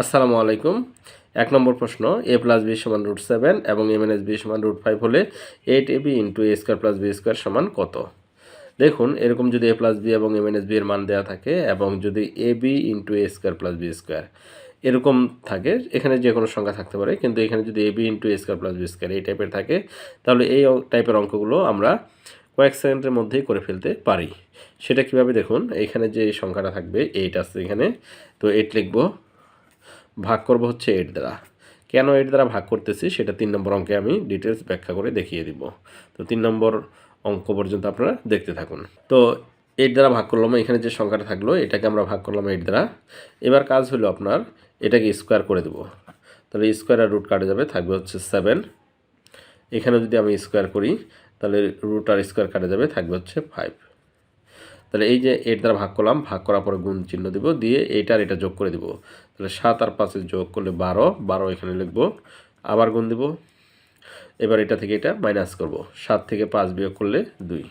আসসালামু আলাইকুম। এক নম্বর প্রশ্ন এ প্লাস বি সমান রুট সেভেন এবং এম এন এস বি সমান রুট ফাইভ হলে eight A B into A square plus B square সমান কত? দেখুন, এরকম যদি এ প্লাস বি এবং এম এন এস বি এর মান দেওয়া থাকে এবং যদি A B into A square plus B square এরকম থাকে, এখানে যে কোনো সংখ্যা থাকতে পারে, কিন্তু এখানে যদি A B into A square plus B square এই টাইপের থাকে, তাহলে এই টাইপের অঙ্কগুলো আমরা কয়েক সেকেন্ডের মধ্যেই করে ফেলতে পারি। সেটা কীভাবে দেখুন, এখানে যে সংখ্যাটা থাকবে এইট আছে এখানে, তো এইট লিখব ভাগ করব হচ্ছে এইট দ্বারা। কেন এইট দ্বারা ভাগ করতেছি? সেটা তিন নম্বর অঙ্কে আমি ডিটেলস ব্যাখ্যা করে দেখিয়ে দিব। তো তিন নম্বর অঙ্ক পর্যন্ত আপনারা দেখতে থাকুন। তো এইট দ্বারা ভাগ করলাম, এখানে যে সংখ্যাটা থাকল, এটাকে আমরা ভাগ করলাম এইট দ্বারা। এবার কাজ হলো আপনার এটাকে স্কোয়ার করে দেবো। তাহলে স্কোয়ার আর রুট কাটে যাবে, থাকবে হচ্ছে সেভেন এখানে যদি আমি স্কোয়ার করি, তাহলে রুট আর স্কোয়ার কাটে যাবে, থাকবে হচ্ছে ফাইভ তাহলে এই যে এর দ্বারা ভাগ করলাম, ভাগ করার পরে গুণ চিহ্ন দিব, দিয়ে এইটার এটা যোগ করে দিব। তাহলে সাত আর পাঁচে যোগ করলে বারো বারো এখানে লিখব, আবার গুণ দিব। এবার এটা থেকে এটা মাইনাস করব, সাত থেকে পাঁচ বিয়োগ করলে দুই।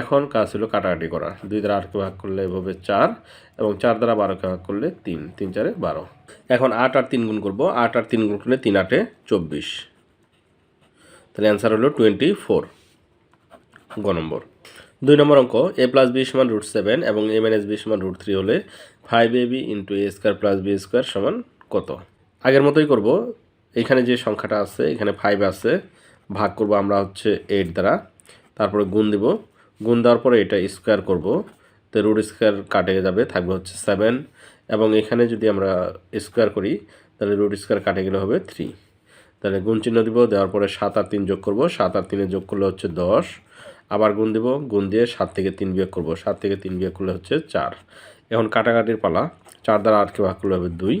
এখন কাজ হলো কাটাকাটি করা। দুই দ্বারা আটকে ভাগ করলে এভাবে চার, এবং চার দ্বারা বারোকে ভাগ করলে তিন তিন চারে বারো। এখন আট আর তিন গুণ করব, আট আর তিন গুণ করলে তিন আটে চব্বিশ। তাহলে অ্যান্সার হলো টোয়েন্টি ফোর গ নম্বর। দুই নম্বর অঙ্ক এ প্লাস বি সমান রুট সেভেন এবং এ মাইনাস বি সমান রুট থ্রি হলে five A B into A square plus B square সমান কত? আগের মতোই করব। এখানে যে সংখ্যাটা আছে, এখানে ফাইভ আছে, ভাগ করব আমরা হচ্ছে এইট দ্বারা। তারপরে গুণ দিব। গুণ দেওয়ার পরে এটা স্কোয়ার করব। তো রুট স্কোয়ার কাটে যাবে, থাকবে হচ্ছে সেভেন এবং এখানে যদি আমরা স্কোয়ার করি, তাহলে রুট স্কোয়ার কাটে গেলে হবে থ্রি তাহলে গুণ চিহ্ন দিব, দেওয়ার পরে সাত আর তিন যোগ করব। সাত আর তিনে যোগ করলে হচ্ছে দশ। আবার গুণ দিব, গুণ দিয়ে সাত থেকে তিন বিয়োগ করব। সাত থেকে তিন বিয়োগ করলে হচ্ছে চার। এখন কাটাকাটির পালা, চার দ্বারা আটকে ভাগ করলে হবে দুই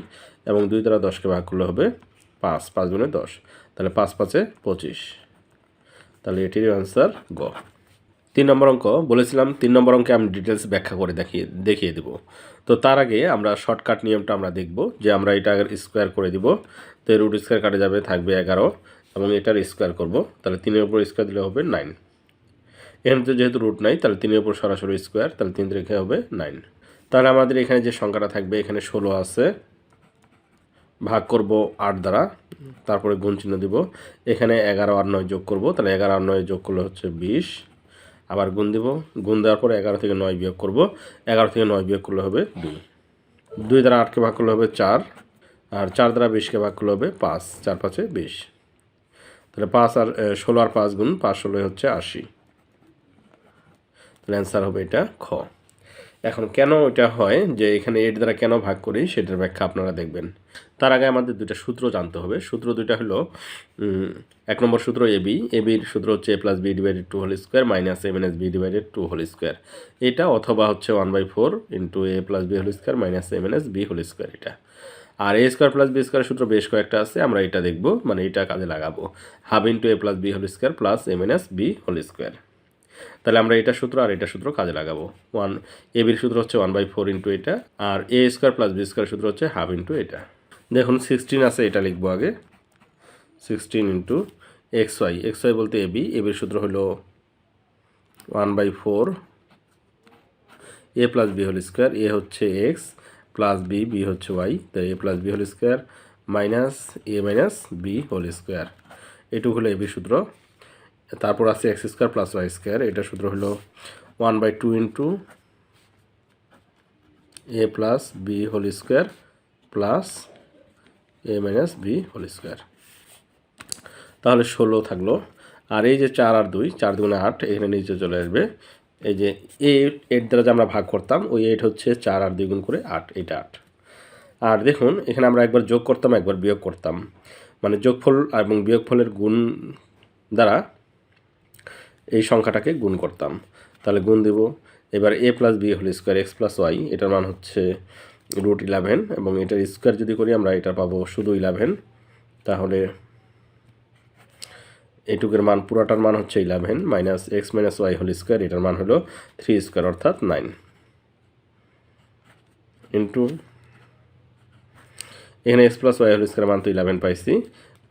এবং দুই দ্বারা দশকে ভাগ করলে হবে পাঁচ পাঁচ গুণে দশ। তাহলে পাঁচ পাঁচে পঁচিশ। তাহলে এটির অ্যান্সার গ। তিন নম্বর অঙ্ক, বলেছিলাম তিন নম্বর অঙ্কে আমি ডিটেলস ব্যাখ্যা করে দেখিয়ে দেখিয়ে দিব। তো তার আগে আমরা শর্টকাট নিয়মটা আমরা দেখব যে আমরা এটা আগে স্কোয়ার করে দিব। তো রুট স্কোয়ার কাটে যাবে, থাকবে এগারো এবং এটার স্কোয়ার করব। তাহলে তিনের উপর স্কোয়ার দিলে হবে নাইন এখানে তো যেহেতু রুট নাই, তাহলে তিনের উপর সরাসরি স্কোয়ার তাহলে তিন রেখে হবে নাইন তাহলে আমাদের এখানে যে সংখ্যাটা থাকবে, এখানে ষোলো আছে। ভাগ করব আট দ্বারা, তারপরে গুণ চিহ্ন দিব। এখানে এগারো আর নয় যোগ করব, তাহলে এগারো আর নয় যোগ করলে হচ্ছে বিশ। আবার গুণ দিব, গুণ দেওয়ার পরে এগারো থেকে নয় বিয়োগ করব। এগারো থেকে নয় বিয়োগ করলে হবে দুই। দুই দ্বারা আটকে ভাগ করলে হবে চার, আর চার দ্বারা বিশকে ভাগ করলে হবে পাঁচ, চার পাঁচে বিশ। তাহলে পাঁচ আর ষোলো আর পাঁচ গুণ, পাঁচ ষোলো হচ্ছে আশি। তাহলে অ্যান্সার হবে এটা খ। এখন কেন এটা হয় যে এখানে এর দ্বারা কেন ভাগ করি সেটার ব্যাখ্যা আপনারা দেখবেন। তার আগে আমাদের দুইটা সূত্র জানতে হবে। সূত্র দুইটা হলো এক নম্বর সূত্র এ বি। এ বির সূত্র হচ্ছে A plus B divided two whole square minus A minus B divided two whole square এটা অথবা হচ্ছে one by four into A plus B whole square minus A minus B whole square এটা। আর A square plus B square সূত্র বেশ কয়েকটা আছে, আমরা এটা দেখব মানে এটা কাজে লাগাবো। Half into A plus B whole square plus A minus B whole square তাহলে আমরা এটা সূত্র আর এটা সূত্র কাজে লাগাবো। ওয়ান এ বির সূত্র হচ্ছে ওয়ান বাই ফোর ইন্টু এটা, আর A square plus B square সূত্র হচ্ছে হাফ ইন্টু এটা। দেখুন সিক্সটিন আছে, এটা লিখব আগে। Sixteen into X Y X Y বলতে এ বি এ বির সূত্র হলো one by four A plus B whole square A হচ্ছে এক্স প্লাস বি বি হচ্ছে ওয়াই তো A plus B whole square minus A minus B whole square এটুকু হলো A B সূত্র। তারপর আছে X square plus Y square এটা সূত্র হলো one by two into A plus B whole square plus A minus B whole square তাহলে ষোলো থাকল। আর এই যে চার আর দুই, চার দুগুণে আট, এখানে নিচে চলে আসবে। এই যে এইট এইট দ্বারা যে আমরা ভাগ করতাম, ওই এইট হচ্ছে চার আর দুই গুণ করে আট এটা আট। আর দেখুন, এখানে আমরা একবার যোগ করতাম, একবার বিয়োগ করতাম। মানে যোগফল এবং বিয়োগফলের গুণ দ্বারা এই সংখ্যাটাকে গুণ করতাম। তাহলে গুণ দেব। এবার A plus B whole square X plus Y এটার মান হচ্ছে রুট ইলেভেন এবং এটার স্কোয়ার যদি করি আমরা এটা পাবো শুধু ইলেভেন তাহলে এটুকের মান, পুরাটার মান হচ্ছে eleven minus x minus y whole square এটার মান হলো থ্রি স্কোয়ার অর্থাৎ নাইন ইন্টু এখানে x plus y whole square মান তো ইলেভেন পাইছি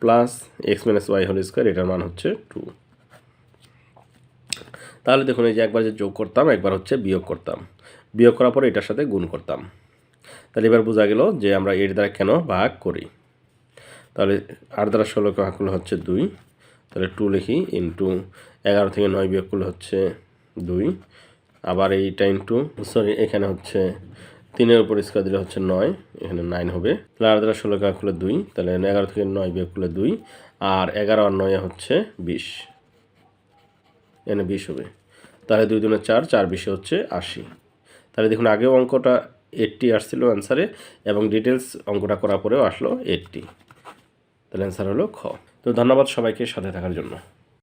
plus x minus y whole square এটার মান হচ্ছে টু তাহলে দেখুন, এই যে একবার যে যোগ করতাম, একবার হচ্ছে বিয়োগ করতাম। বিয়োগ করার পরে এটার সাথে গুণ করতাম। তাহলে এবার বোঝা গেল যে আমরা এর দ্বারা কেন ভাগ করি। তাহলে আট দ্বারা ষোলোকে ভাগ করলে হচ্ছে দুই। তাহলে টু লিখি ইন্টু এগারো থেকে নয় বিয়োগ করলে হচ্ছে দুই। আবার এইটা ইন্টু সরি এখানে হচ্ছে তিনের উপর স্কোয়ার দিলে হচ্ছে নয়, এখানে নাইন হবে। তাহলে আট দ্বারা ষোলোকে ভাগ করলে দুই, তাহলে এগারো থেকে নয় বিয়োগ করলে দুই, আর এগারো আর নয় হচ্ছে বিশ। এখানে বিশ হবে। তাহলে দুই দুনে চার চার বিশে হচ্ছে আশি। তাহলে দেখুন, আগেও অঙ্কটা এইটটি আসছিল অ্যান্সারে এবং ডিটেলস অঙ্কটা করার পরেও আসলো এইটটি তাহলে অ্যান্সার হলো খ। তো ধন্যবাদ সবাইকে সাথে থাকার জন্য।